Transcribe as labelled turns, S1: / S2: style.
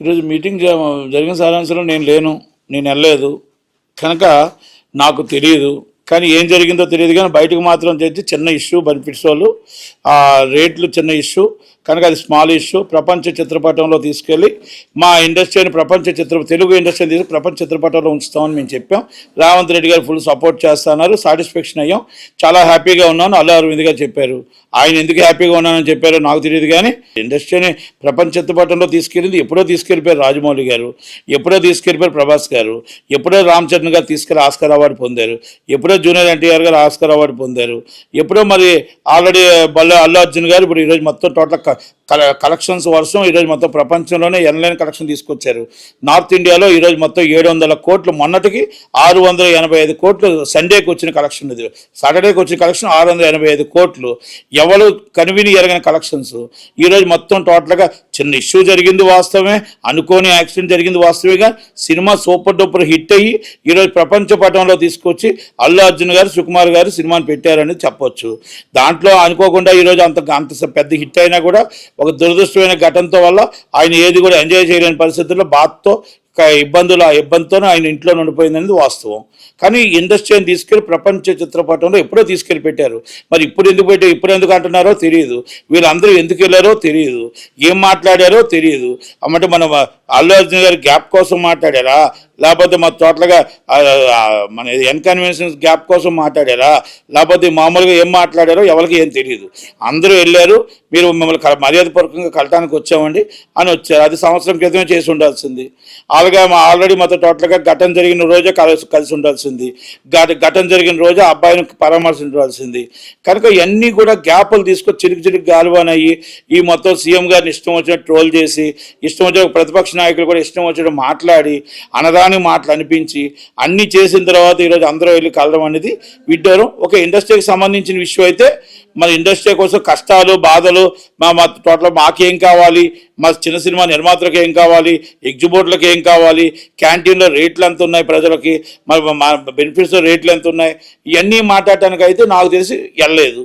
S1: ఈరోజు మీటింగ్ జ- జరిగిన సారాంశంలో నేను లేను నేను వెళ్ళలేదు. కనుక నాకు తెలియదు కానీ ఏం జరిగిందో తెలియదు కానీ బయటకు మాత్రం తెచ్చి చిన్న ఇష్యూ బెనిఫిట్స్ వాళ్ళు ఆ రేట్లు చిన్న ఇష్యూ కనుక అది స్మాల్ ఇష్యూ. ప్రపంచ చిత్రపటంలో తీసుకెళ్ళి మా ఇండస్ట్రీని ప్రపంచ చిత్ర తెలుగు ఇండస్ట్రీని తీసుకు ప్రపంచ చిత్రపటంలో ఉంచుతామని మేము చెప్పాం. రేవంత్ రెడ్డి గారు ఫుల్ సపోర్ట్ చేస్తున్నారు. సాటిస్ఫాక్షన్ అయ్యాం. చాలా హ్యాపీగా ఉన్నాను. అల్లు అరవింద్ గారు చెప్పారు? ఆయన ఎందుకు హ్యాపీగా ఉన్నానని చెప్పారో నాకు తెలియదు కానీ ఇండస్ట్రీని ప్రపంచ చిత్రపటంలో తీసుకెళ్ళింది ఎప్పుడో తీసుకెళ్ళిపోయారు రాజమౌళి గారు. ఎప్పుడో తీసుకెళ్ళిపోయారు ప్రభాస్ గారు. ఎప్పుడో రామ్ చరణ్ గారు తీసుకెళ్ళి ఆస్కార్ అవార్డు పొందారు. ఎప్పుడో జూనియర్ ఎన్టీఆర్ గారు ఆస్కార్ అవార్డు పొందారు. ఎప్పుడో మరి ఆల్రెడీ బల్ల అల్లు అర్జున్ గారు ఇప్పుడు ఈరోజు మొత్తం టోటల్ కలెక్షన్స్ వర్షం ఈరోజు మొత్తం ప్రపంచంలోనే ఎన్లైన్ కలెక్షన్ తీసుకొచ్చారు. నార్త్ ఇండియాలో ఈరోజు మొత్తం ఏడు వందల కోట్లు మొన్నటికి ఆరు వందల ఎనభై ఐదు కోట్లు సండేకి వచ్చిన కలెక్షన్ ఇది. సాటర్డేకి వచ్చిన కలెక్షన్ ఆరు వందల ఎనభై ఐదు కోట్లు. ఎవరు కనివిని ఎరగని కలెక్షన్స్. ఈరోజు మొత్తం టోటల్గా చిన్న ఇష్యూ జరిగింది వాస్తవమే. అనుకోని యాక్సిడెంట్ జరిగింది వాస్తవేగా సినిమా సూపర్ డూపర్ హిట్ అయ్యి ఈరోజు ప్రపంచ పటంలో తీసుకొచ్చి అల్లు అర్జున్ గారు సుకుమార్ గారు సినిమాని పెట్టారని చెప్పొచ్చు. దాంట్లో అనుకోకుండా ఈరోజు అంత అంత పెద్ద హిట్ అయినా కూడా ఒక దురదృష్టమైన ఘటనతో వల్ల ఆయన ఏది కూడా ఎంజాయ్ చేయలేని పరిస్థితుల్లో బాధతో ఇబ్బందులు ఆ ఇబ్బందితోనే ఆయన ఇంట్లో ఉండిపోయిందనేది వాస్తవం. కానీ ఇండస్ట్రీని తీసుకెళ్ళి ప్రపంచ చిత్రపటంలో ఎప్పుడో తీసుకెళ్ళి పెట్టారు. మరి ఇప్పుడు ఎందుకు పెట్టారు ఇప్పుడు ఎందుకు అంటున్నారో తెలియదు వీళ్ళందరూ ఎందుకు వెళ్ళారో తెలియదు ఏం మాట్లాడారో తెలియదు అమ్మంటే మనం అల్లు అర్జున్ గారు గ్యాప్ కోసం మాట్లాడారా? లేకపోతే మా టోటల్గా మన ఇన్కన్వీనియన్స్ గ్యాప్ కోసం మాట్లాడారా? లేకపోతే మామూలుగా ఏం మాట్లాడారో ఎవరికి ఏం తెలియదు అందరూ వెళ్ళారు మీరు మిమ్మల్ని మర్యాదపూర్వకంగా కలటానికి వచ్చామండి అని వచ్చారు. అది సంవత్సరం క్రితమే చేసి ఉండాల్సింది. అలాగే మా ఆల్రెడీ మాతో టోటల్గా ఘటన జరిగిన రోజే కలిసి కలిసి ఉండాల్సింది. ఘటన జరిగిన రోజే ఆ అబ్బాయిని పరామర్శించాల్సింది కనుక ఇవన్నీ కూడా గ్యాపులు తీసుకొని చిరుకు చిరుకు గాలువానయ్యి ఈ మొత్తం సీఎం గారిని ఇష్టం వచ్చినట్టు ట్రోల్ చేసి ఇష్టం వచ్చిన ప్రతిపక్ష నాయకులు కూడా ఇష్టం వచ్చడం మాట్లాడి అనదాని మాటలు అనిపించి అన్ని చేసిన తర్వాత ఈరోజు అందరూ వెళ్ళి కలడం అనేది విడ్డూరం. ఒక ఇండస్ట్రీకి సంబంధించిన విషయం అయితే మన ఇండస్ట్రీ కోసం కష్టాలు బాధలు మా మా టోటల్ మాకేం కావాలి మా చిన్న సినిమా నిర్మాతలకు ఏం కావాలి ఎగ్జిబోట్లకు ఏం కావాలి క్యాంటీన్లో రేట్లు ఎంత ఉన్నాయి ప్రజలకి మరి మా బెనిఫిట్స్ రేట్లు ఎంత ఉన్నాయి ఇవన్నీ మాట్లాడటానికి అయితే నాకు తెలిసి వెళ్ళలేదు.